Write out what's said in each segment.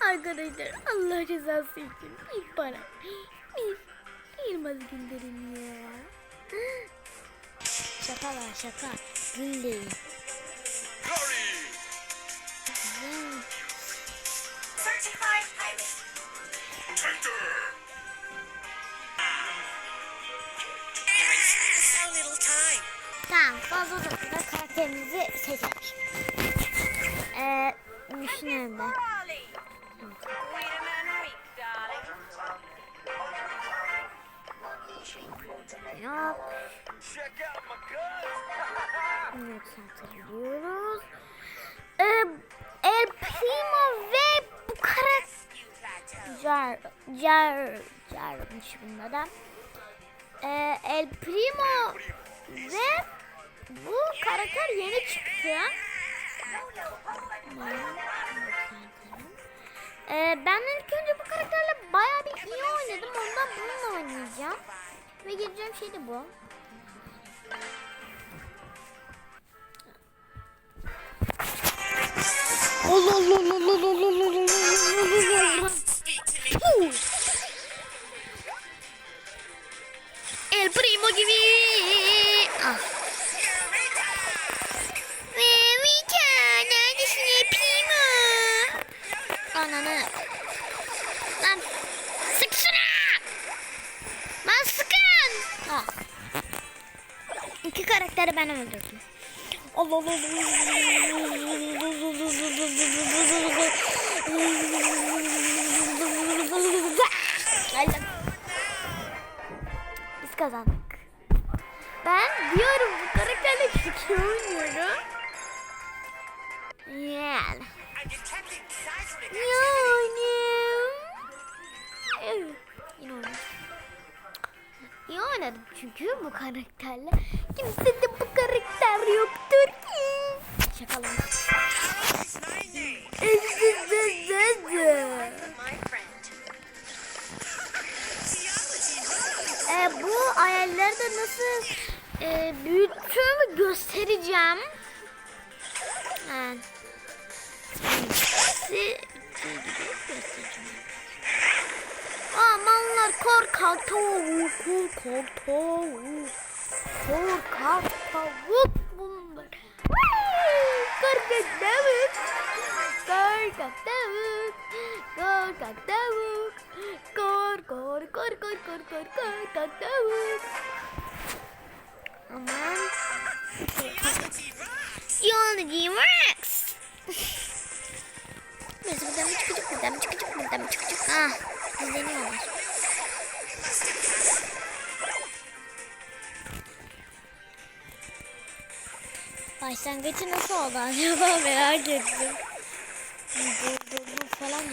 Arkadaşlar Allah rızası için bir para. Bir Yılmaz gönderin ya. Şaka var şaka. Gülleyin. Tamam fazla uzatmadan karakterimizi seçelim. Eee düşünelim ben. Yok. Evet hatırlıyoruz. Ee, El Primo ve bu karakter. Jar Jar Jar'mış bunda da. Ee, El Primo ve bu karakter yeni çıktı. Ee, ben ilk önce bu karakterle bayağı bir iyi oynadım. Ondan bununla oynayacağım. Ve gireceğim şey de bu. Allah Allah Allah Allah Allah Allah İki karakteri ben öldürdüm. Allah Allah Allah. Biz kazandık. Ben diyorum bu karakterle çok iyi oynuyorum. Yani. I'm detecting İyi oynadım çünkü bu karakterle. Kimse de bu karakter yoktur ki. Şakalama. It's my name. My friend. Geology e, bu ayarları da nasıl e, büyüttüğümü göstereceğim. Yani. korkar kar tavuk korkar tavuk korkar tavuk bunlar. Korkak tavuk korkak tavuk korkak tavuk korkar korkar korkar korkak tavuk Başlangıcı nasıl oldu acaba merak ettim. Durdurma falan mı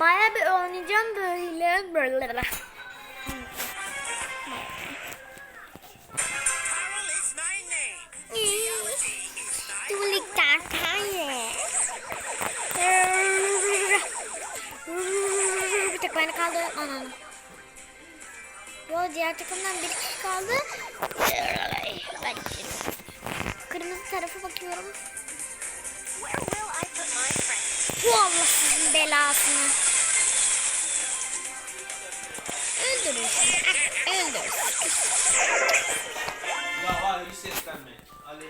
Baya bir oynayacağım böyle böyle. Tulikten kayı. Bir tek beni kaldı. Anam. Yo diğer takımdan bir kişi kaldı. Kırmızı tarafa bakıyorum. Bu Allah belasını. Öldürürsün. Ah, Öldürsün. Ya var bir seslenme. Alev.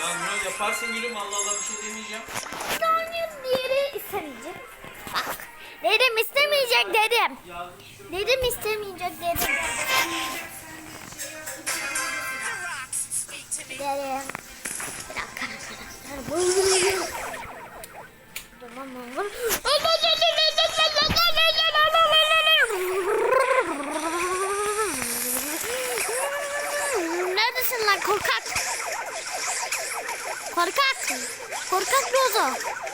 Ya Murat yaparsın gülüm Allah Allah bir şey demeyeceğim. Daniel diğeri istemeyecek. Bak. Dedim istemeyecek. dedim. Dedim istemeyecek dedim. The rocks speak to me. Dedim. Bir dakika Tamam mı? Neredesin lan korkak? Korkak. Korkak Rozo.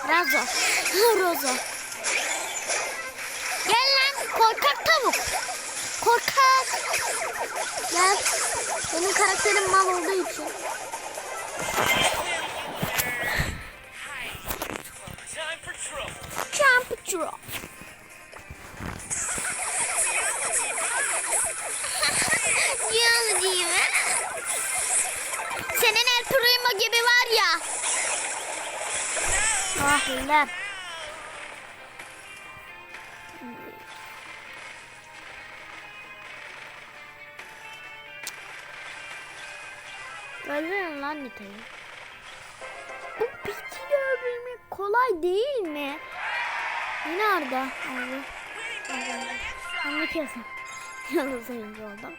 Razo. Rozo. Gel lan korkak tavuk. Korkak. Gel. Benim karakterim mal olduğu için. Drop. Senin El Primo gibi var ya. Ah lan. Öldürün lan Nita'yı. Bu bitkiyi öldürmek kolay değil mi? Yine Arda. Abi. Kesin? Yalnız oyuncu oldum.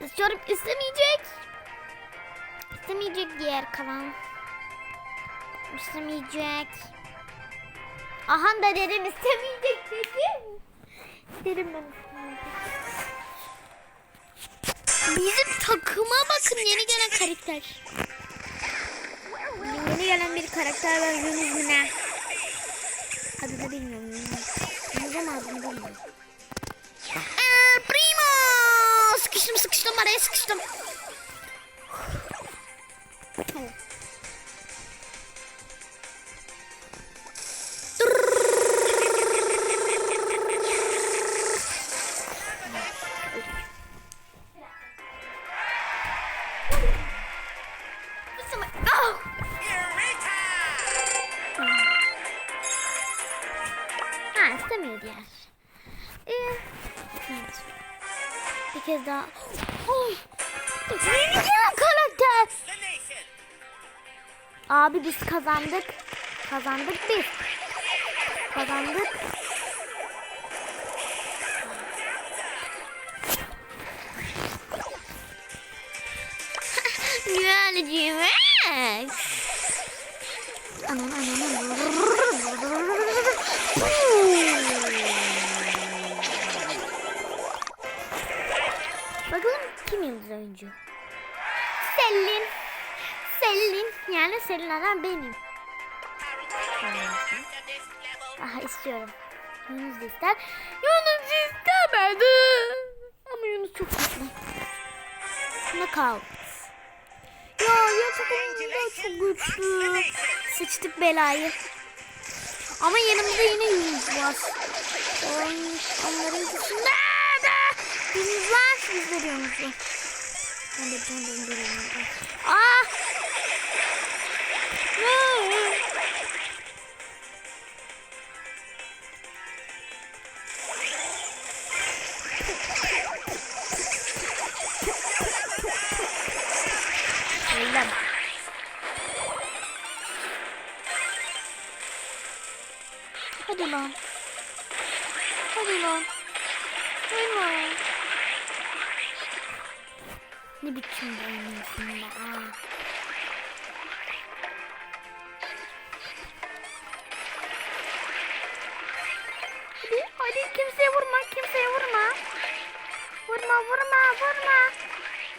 İstiyorum istemeyecek. İstemeyecek diğer kalan. İstemeyecek. Aha da dedim istemeyecek dedim. Dedim ben. Bizim takıma bakın yeni gelen karakter. Yeni gelen bir karakter var Yunus mu ne? Adını bilmiyorum. Yunus ama adını bilmiyorum. El Primo! Sıkıştım sıkıştım araya sıkıştım. Ah! Yeni gelen karakter. Abi biz kazandık. Kazandık biz. Kazandık. Güzelciğim. Anan anan oyuncu? Selin. Selin. Yani Selin adam benim. Aha istiyorum. Yunus da ister. Yunus istemedi. Ama Yunus çok güçlü. Ne kaldı? Ya ya takımımız da çok güçlü. Sıçtık belayı. Ama yanımızda yine Yunus var. On, onların dışında da Yunus var. Biz de Ah! Öldüm. Hadi lan. Hadi lan. Hadi lan. Ne biçim oynuyorsun be ha. Hadi, hadi kimseye vurma, kimseye vurma. Vurma, vurma, vurma.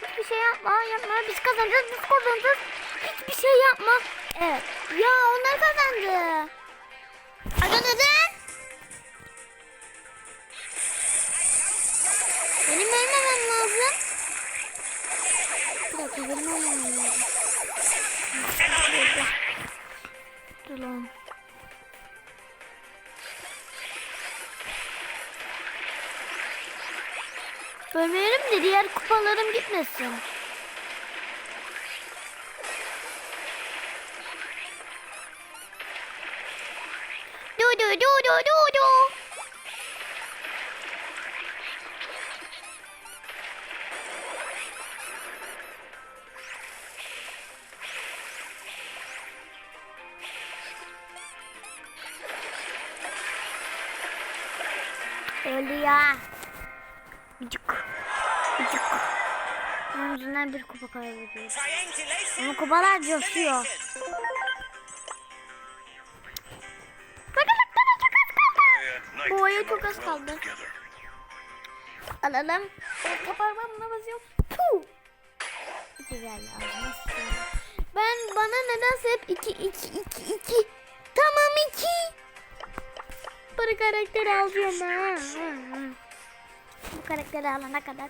Hiçbir şey yapma, yapma. Biz kazanacağız, biz kazanacağız. Hiçbir şey yapma. Evet. Ya onlar kazandı. Ada Ölmeyelim de diğer kupalarım gitmesin. Du du du du du du. Öldü ya. Gıcık. Onun yüzünden bir kupa kaybediyoruz. Ama kupalar coşuyor. elimination. Bu oya çok az kaldı. Alalım. Orta parmağımla basıyorum. Puh. İki geldi. Ben bana nedense hep iki iki iki iki. Tamam iki. Para karakteri alacağım ben. Bu karakteri alana kadar.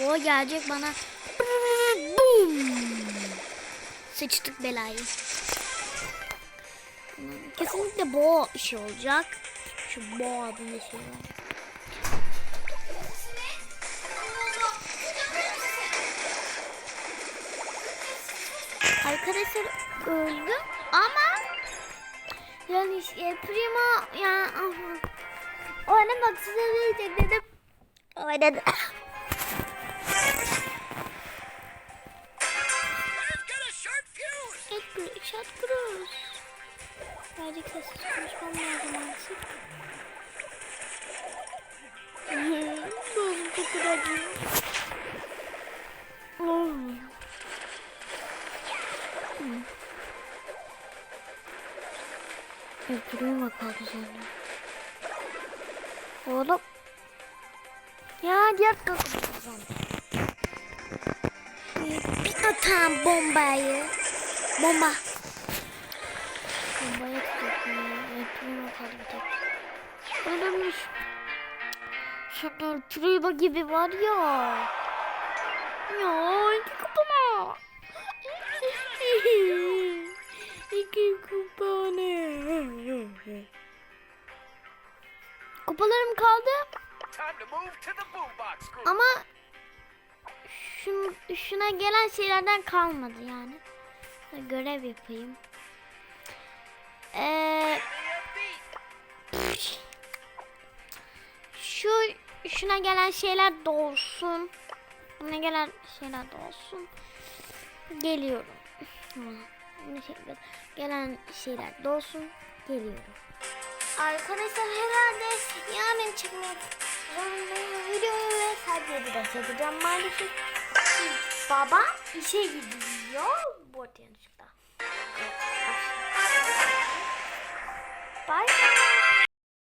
Boğa gelecek bana. Boom. Sıçtık belayı. Kesinlikle boğa işi olacak. Şu boğa adında şey var. Arkadaşlar öldü ama yani işte primo ya aha. oynamak size dedim. Oynadı. Öldürüyor bak kaldı sandım. Oğlum. Ya diğer sandım. Bir atağım bombayı. Bomba. Bombaya tutuyorum. Öldürüyor kaldı bir tek. Ölmüş. Şaka Truba gibi var ya. Ya iki Kupalarım kaldı ama şun, şuna gelen şeylerden kalmadı yani. Görev yapayım. Eee şu şuna gelen şeyler dolsun. Buna gelen şeyler dolsun. Geliyorum. Şey- Gelen şeyler dolsun. Geliyorum. Arkadaşlar herhalde yarın çıkmak zorundayım. Videoyu ve sadece biraz yapacağım maalesef. Baba işe gidiyor. Bu arada yanlışlıkla. Bye.